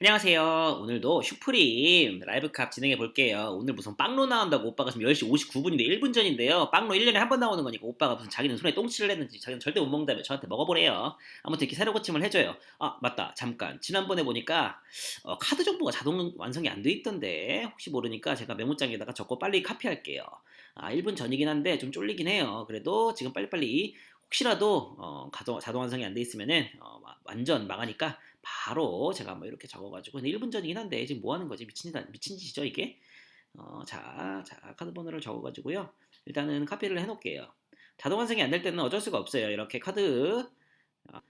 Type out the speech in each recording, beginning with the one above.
안녕하세요. 오늘도 슈프림 라이브캅 진행해 볼게요. 오늘 무슨 빵로 나온다고 오빠가 지금 10시 59분인데 1분 전인데요. 빵로 1년에 한 번 나오는 거니까 오빠가 무슨 자기는 손에 똥칠을 했는지 자기는 절대 못 먹는다며 저한테 먹어보래요. 아무튼 이렇게 새로 고침을 해줘요. 아 맞다 잠깐 지난번에 보니까 어, 카드 정보가 자동 완성이 안 돼 있던데 혹시 모르니까 제가 메모장에다가 적고 빨리 카피할게요. 아 1분 전이긴 한데 좀 쫄리긴 해요. 그래도 지금 빨리빨리 혹시라도 어, 자동, 자동 완성이 안 돼 있으면은 어, 와- 완전 망하니까 바로 제가 뭐 이렇게 적어가지고 근데 1분 전이긴 한데 지금 뭐 하는 거지? 미친 미친 짓이죠 이게? 어, 자, 자 카드 번호를 적어가지고요. 일단은 카피를 해놓을게요. 자동 완성이 안 될 때는 어쩔 수가 없어요. 이렇게 카드 아,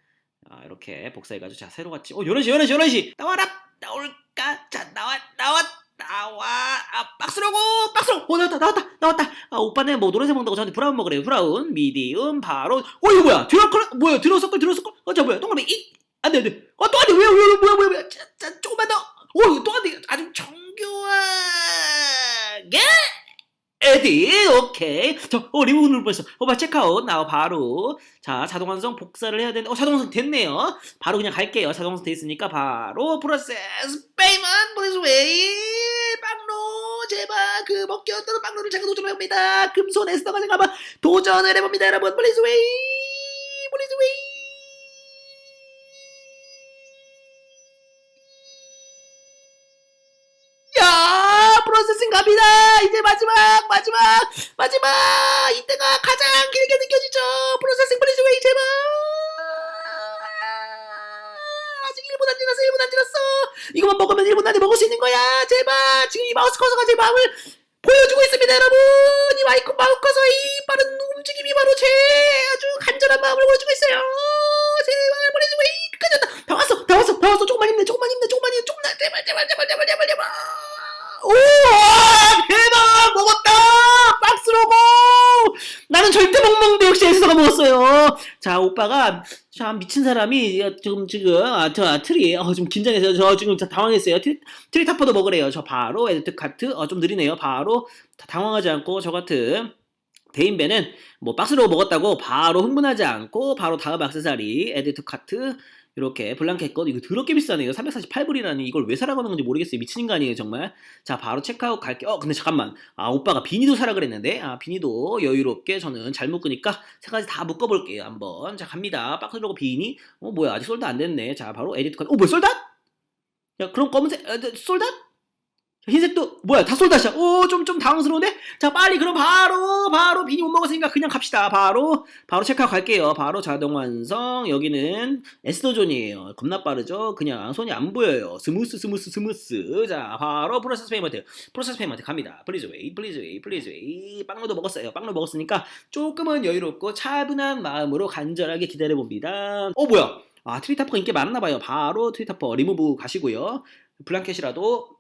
아, 이렇게 복사해가지고 자 새로 같이 어 11시 11시 11시 나와라! 나올까? 자 나와 나와 나와. 아 박스로고! 박스로 어 나왔다 나왔다 나왔다. 아 오빠는 뭐 노란색 먹는다고 저한테 브라운 먹으래요. 브라운 미디움 바로. 어 이거 뭐야? 드라클 뭐야? 드로서클 드로서클? 어저 뭐야? 동그라미 이? 안돼 안돼. 어또 안돼. 왜요? 왜요? 뭐야 뭐야 뭐야? 자, 자 조금만 더오또 안돼. 아주 정교하게. 에디 오케이. 저어 리무브 누를 뻔했어. 오빠 체크아웃. 나와 바로. 자 자동 완성 복사를 해야 되는데 어 자동 완성 됐네요. 바로 그냥 갈게요. 자동 완성 돼 있으니까 바로 프로세스 페이먼 보내줘 웨이 빵로 제발 그 어떤 빵로를 제가 도전해봅니다. 금손 에스더가 제가 한번 도전을 해봅니다 여러분. 플리즈 웨이 플리즈 웨이 야 프로세싱 갑니다. 이제 마지막 마지막 마지막. 이때가 가장 길게 느껴지죠. 프로세싱 플리즈 웨이 제발 아직 1분 안 지났어 1분 안 지났어. 이거만 먹으면 1분 안에 먹을 수 있는 거야. 제발. 지금 이 마우스 커서가 제 마음을 보여주고 있습니다 여러분. 이 마이크 마우스 커서 이 빠른 움직임이 바로 제 아주 간절한 마음을 보여주고 있어요. 제발 플리즈 웨이 끝까지 왔다. 다 왔어. 다 왔어. 다 왔어. 조금만 힘내. 조금만 힘내. 조금만 힘내. 조금만 제발 제발 제발 제발 제발 제발. 오 대박! 먹었다! 박스로고 나는 절대 못 먹는데 역시 에스더가 먹었어요. 자 오빠가 참 미친 사람이 지금 지금 아 저 아, 트리 어, 좀 긴장해서 저 지금 다 당황했어요. 트리, 트리 타퍼도 먹으래요. 저 바로 에디트 카트 어, 좀 느리네요. 바로 다 당황하지 않고 저 같은 대인배는 뭐 박스로 먹었다고 바로 흥분하지 않고 바로 다음 액세서리 에디트 카트 이렇게 블랑켓 것 이거 더럽게 비싸네요. 348불이라니 이걸 왜 사라고 하는 건지 모르겠어요. 미친 인간이에요 정말. 자 바로 체크아웃 갈게. 어 근데 잠깐만. 아 오빠가 비니도 사라 그랬는데? 아 비니도 여유롭게 저는 잘 묶으니까 세 가지 다 묶어볼게요 한번. 자 갑니다. 박스로고 비니. 어 뭐야 아직 솔드 안 됐네. 자 바로 에디트 카트 어 뭐야 솔드? 야 그럼 검은색 아, 저, 솔드 흰색도 뭐야 다 솔다시야 오좀 좀 당황스러운데? 자 빨리 그럼 바로 바로 비니 못 먹었으니까 그냥 갑시다. 바로 바로 체크하고 갈게요. 바로 자동 완성. 여기는 에스더존이에요. 겁나 빠르죠? 그냥 손이 안 보여요. 스무스 스무스 스무스. 자 바로 프로세스 페이먼트. 프로세스 페이먼트 갑니다. 플리즈 웨이 플리즈 웨이 플리즈 웨이 빵로도 먹었어요. 빵로 먹었으니까 조금은 여유롭고 차분한 마음으로 간절하게 기다려봅니다. 어 뭐야? 아 트리타퍼가 인기 많았나봐요. 바로 트리타퍼 리무브 가시고요. 블랑켓이라도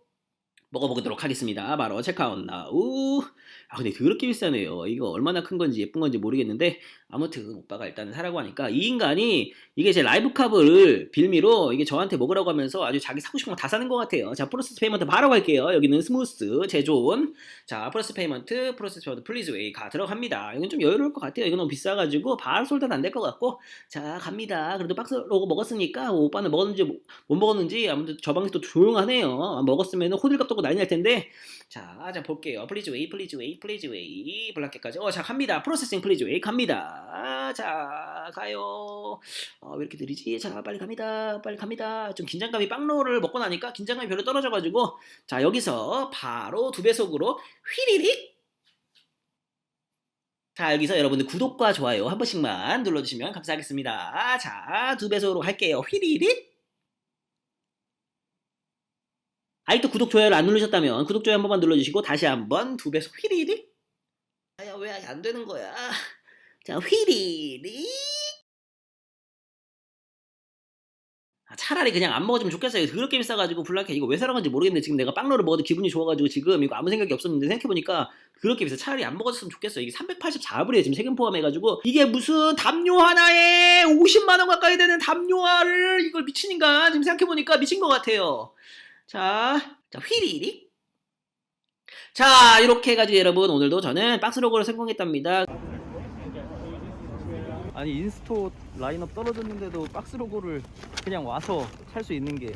먹어보도록 하겠습니다. 바로 체크아웃 나우. 아 근데 더럽게 비싸네요. 이거 얼마나 큰 건지 예쁜 건지 모르겠는데 아무튼 오빠가 일단은 사라고 하니까 이 인간이 이게 제 라이브 컵을 빌미로 이게 저한테 먹으라고 하면서 아주 자기 사고 싶은 거 다 사는 것 같아요. 자 프로세스 페이먼트 바로 갈게요. 여기는 스무스 제존. 자 프로세스 페이먼트 프로세스 페이먼트 플리즈 웨이 가 들어갑니다. 이건 좀 여유로울 것 같아요. 이건 너무 비싸가지고 바로 솔드는 안될 것 같고 자 갑니다. 그래도 박스 로고 먹었으니까 뭐 오빠는 먹었는지 못- 못 먹었는지 아무튼 저 방이 또 조용하네요. 아, 먹었으면 호들갑 떠고 난리 날 텐데 자, 자 볼게요. 플리즈 웨이, 플리즈 웨이, 플리즈 웨이, 블락켓까지. 어, 자 갑니다. 프로세싱 플리즈 웨이 갑니다. 자 가요. 어, 왜 이렇게 느리지? 자 빨리 갑니다. 빨리 갑니다. 좀 긴장감이 빵로를 먹고 나니까 긴장감이 별로 떨어져가지고 자 여기서 바로 두 배속으로 휘리릭. 자 여기서 여러분들 구독과 좋아요 한 번씩만 눌러주시면 감사하겠습니다. 자 두 배속으로 할게요. 휘리릭. 아직도 구독, 좋아요를 안 누르셨다면 구독, 좋아요 한 번만 눌러주시고 다시 한번 두 배속 휘리릭 아야 왜 안 되는 거야? 자 휘리릭 아, 차라리 그냥 안 먹어주면 좋겠어요. 그렇게 비싸가지고 블락해. 이거 왜 사러 간지 모르겠는데 지금 내가 빵로를 먹어도 기분이 좋아가지고 지금 이거 아무 생각이 없었는데 생각해보니까 그렇게 비싸. 차라리 안 먹어줬으면 좋겠어요. 이게 384불이에요 지금 세금 포함해가지고. 이게 무슨 담요 하나에 50만원 가까이 되는 담요화를 이걸 미친인가 지금 생각해보니까 미친 것 같아요 자, 자 휘리릭. 자, 이렇게 해가지고 여러분 오늘도 저는 박스로그로 성공했답니다. 아니 인스토 라인업 떨어졌는데도 박스 로고를 그냥 와서 살수 있는 게